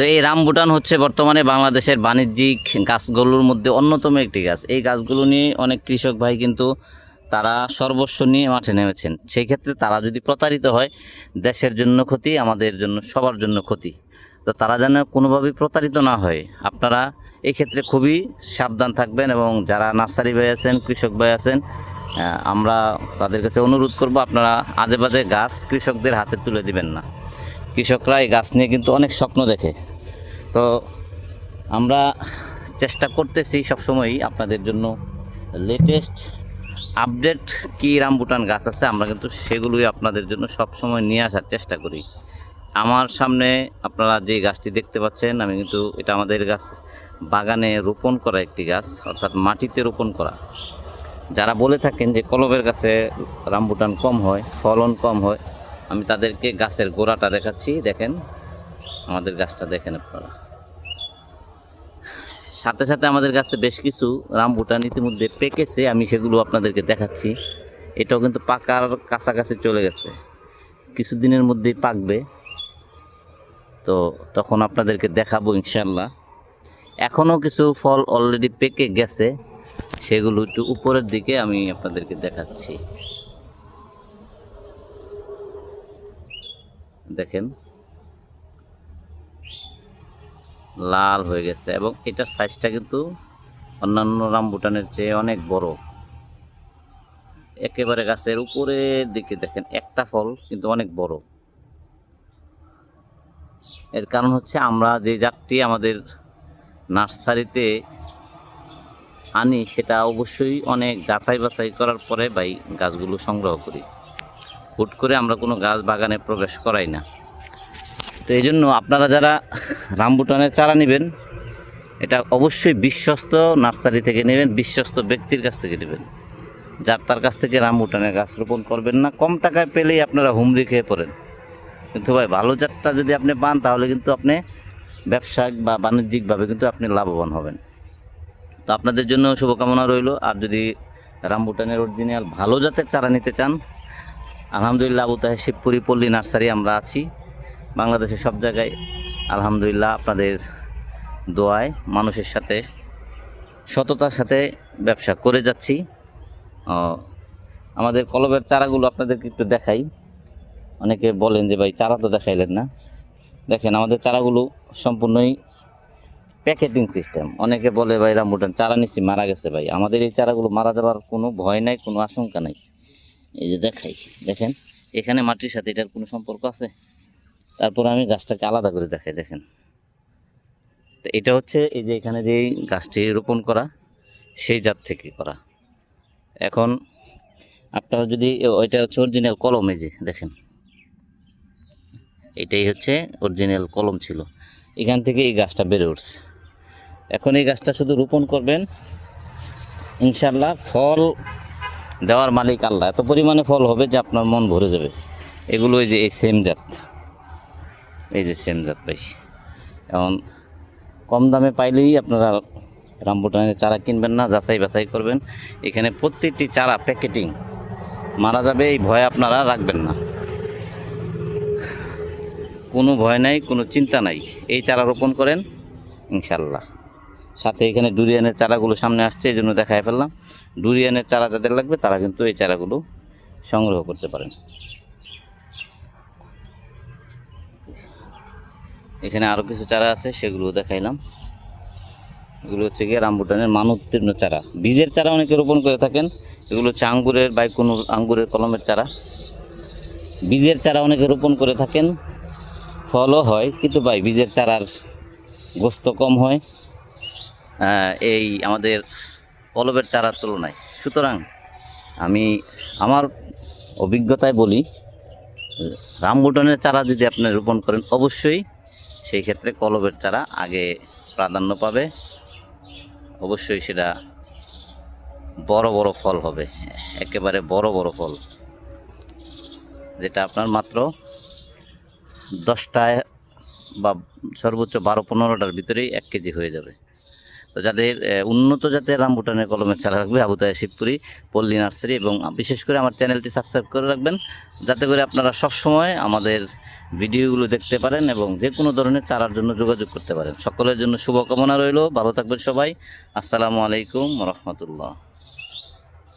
তো এই রামবুটান হচ্ছে বর্তমানে বাংলাদেশের বাণিজ্যিক গাছগুলোর মধ্যে অন্যতম একটি গাছ। এই গাছগুলো নিয়ে অনেক কৃষক ভাই কিন্তু তারা সর্বস্ব নিয়ে মাঠে নেমেছেন। সেই ক্ষেত্রে তারা যদি প্রতারিত হয়, দেশের জন্য ক্ষতি, আমাদের জন্য, সবার জন্য ক্ষতি। তো তারা যেন কোনোভাবেই প্রতারিত না হয়। আপনারা এই ক্ষেত্রে খুবই সাবধান থাকবেন এবং যারা নার্সারি ভাই আছেন, কৃষক ভাই আছেন আমরা তাদের কাছে অনুরোধ করব, আপনারা আজে বাজে গাছ কৃষকদের হাতে তুলে দিবেন না। কৃষকরা এই গাছ নিয়ে কিন্তু অনেক স্বপ্ন দেখে। তো আমরা চেষ্টা করতেছি সবসময়ই আপনাদের জন্য লেটেস্ট আপডেট কী রামবুটান গাছ আছে, আমরা কিন্তু সেগুলোই আপনাদের জন্য সবসময় নিয়ে আসার চেষ্টা করি। আমার সামনে আপনারা যে গাছটি দেখতে পাচ্ছেন, আমি কিন্তু এটা আমাদের গাছ বাগানে রোপণ করা একটি গাছ, অর্থাৎ মাটিতে রোপণ করা। যারা বলে থাকেন যে কলবের গাছে রামবুটান কম হয়, ফলন কম হয়, আমি তাদেরকে গাছের গোড়াটা দেখাচ্ছি, দেখেন। আমাদের গাছটা দেখেন আপনারা। সাথে সাথে আমাদের কাছে বেশ কিছু রামবুটান ইতিমধ্যে পেকেছে, আমি সেগুলো আপনাদেরকে দেখাচ্ছি। এটাও কিন্তু পাকার কাছাকাছি চলে গেছে। কিছুদিনের মধ্যেই পাকবে। তো তখন আপনাদেরকে দেখাবো ইনশাল্লাহ এখনও কিছু ফল অলরেডি পেকে গেছে, সেগুলো একটু উপরের দিকে আমি আপনাদেরকে দেখাচ্ছি। দেখেন লাল হয়ে গেছে এবং এটার সাইজটা কিন্তু অন্যান্য রামবুটানের চেয়ে অনেক বড়। একেবারে গাছের উপরের দিকে দেখেন, একটা ফল কিন্তু অনেক বড়। এর কারণ হচ্ছে আমরা যে জাতটি আমাদের নার্সারিতে আনি, সেটা অবশ্যই অনেক যাচাই বাছাই করার পরে বাই গাছগুলো সংগ্রহ করি। হুট করে আমরা কোনো গাছ বাগানে প্রবেশ করাই না। তো এই জন্য আপনারা যারা রামবুটানের চারা নেবেন, এটা অবশ্যই বিশ্বস্ত নার্সারি থেকে নেবেন, বিশ্বস্ত ব্যক্তির কাছ থেকে নেবেন। যার তার কাছ থেকে রামবুটানের গাছ রোপণ করবেন না, কম টাকায় পেলেই আপনারা হুমড়ি খেয়ে পড়েন। কিন্তু ভাই, ভালো জাতটা যদি আপনি পান, তাহলে কিন্তু আপনি ব্যবসায়িক বা বাণিজ্যিকভাবে কিন্তু আপনি লাভবান হবেন। তো আপনাদের জন্য শুভকামনা রইল। আর যদি রামবুটানের অরিজিনাল ভালো জাতের চারা নিতে চান, আলহামদুলিল্লাহ আবু তাহের শিবপুরি পল্লী নার্সারি আমরা আছি। বাংলাদেশের সব জায়গায় আলহামদুলিল্লাহ আপনাদের দোয়ায় মানুষের সাথে, সততার সাথে ব্যবসা করে যাচ্ছি। আমাদের কলবের চারাগুলো আপনাদেরকে একটু দেখাই। অনেকে বলেন যে, ভাই, চারা তো দেখাইলেন না। দেখেন, আমাদের চারাগুলো সম্পূর্ণই প্যাকেটিং সিস্টেম। অনেকে বলে, ভাই রামবুটান চারা নিচ্ছি মারা গেছে ভাই। আমাদের এই চারাগুলো মারা যাবার কোনো ভয় নাই, কোনো আশঙ্কা নাই। এই যে দেখাই, দেখেন, এখানে মাটির সাথে এটার কোনো সম্পর্ক আছে? তারপর আমি গাছটাকে আলাদা করে দেখাই, দেখেন। তো এটা হচ্ছে এই যে এখানে যে গাছটি রোপণ করা, সেই জাত থেকে করা। এখন আপনারা যদি, ওইটা হচ্ছে অরিজিনাল কলম, এই যে দেখেন। এটাই হচ্ছে অরিজিনাল কলম ছিল। এখান থেকে এই গাছটা বেড়ে উঠছে। এখন এই গাছটা শুধু রোপণ করবেন ইনশাল্লাহ ফল দেওয়ার মালিক আল্লাহ। এত পরিমাণে ফল হবে যে আপনার মন ভরে যাবে। এগুলো এই যে, এই সেম জাত। এই যে সেম জাত এখন কম দামে পাইলেই আপনারা রামবুটানের চারা কিনবেন না, যাচাই বাছাই করবেন। এখানে প্রত্যেকটি চারা প্যাকেটিং মারা যাবে, এই ভয় আপনারা রাখবেন না। কোনো ভয় নাই, কোনো চিন্তা নাই। এই চারা রোপণ করেন ইনশাল্লাহ সাথে এখানে ডুরিয়ানের চারাগুলো সামনে আসছে, এই জন্য দেখায় ফেললাম। ডুরিয়ানের চারা যাদের লাগবে, তারা কিন্তু এই চারাগুলো সংগ্রহ করতে পারেন। এখানে আরও কিছু চারা আছে সেগুলো দেখাইলাম। এগুলো হচ্ছে গিয়ে রামবুটানের মানোত্তীর্ণ চারা। বীজের চারা অনেকে রোপণ করে থাকেন। এগুলো হচ্ছে আঙ্গুরের বা কোনো আঙ্গুরের কলমের চারা। বীজের চারা অনেকে রোপণ করে থাকেন। ফলও হয়, কিন্তু ভাই বীজের চারার গোস্ত কম হয়। এই আমাদের কলবের চারার তুলনায়। সুতরাং আমি আমার অভিজ্ঞতায় বলি, রামবুটানের চারা যদি আপনি রোপণ করেন, অবশ্যই সেই ক্ষেত্রে কলবের চারা আগে প্রাধান্য পাবে। অবশ্যই সেটা বড় বড় ফল হবে। একেবারে বড় বড় ফল। যেটা আপনার মাত্র দশটায় বা সর্বোচ্চ বারো, পনেরোটার ভিতরেই এক কেজি হয়ে যাবে। তো যাদের উন্নত জাতের রামবুটানের কলমের চারা রাখবে আবুতায় শিবপুরি, পল্লী নার্সারি এবং বিশেষ করে আমার চ্যানেলটি সাবস্ক্রাইব করে রাখবেন। যাতে করে আপনারা সবসময় আমাদের ভিডিওগুলো দেখতে পারেন এবং যে কোনো ধরনের চারার জন্য যোগাযোগ করতে পারেন। সকলের জন্য শুভকামনা রইল। ভালো থাকবেন সবাই। আসসালামু আলাইকুম রহমতুল্লাহ।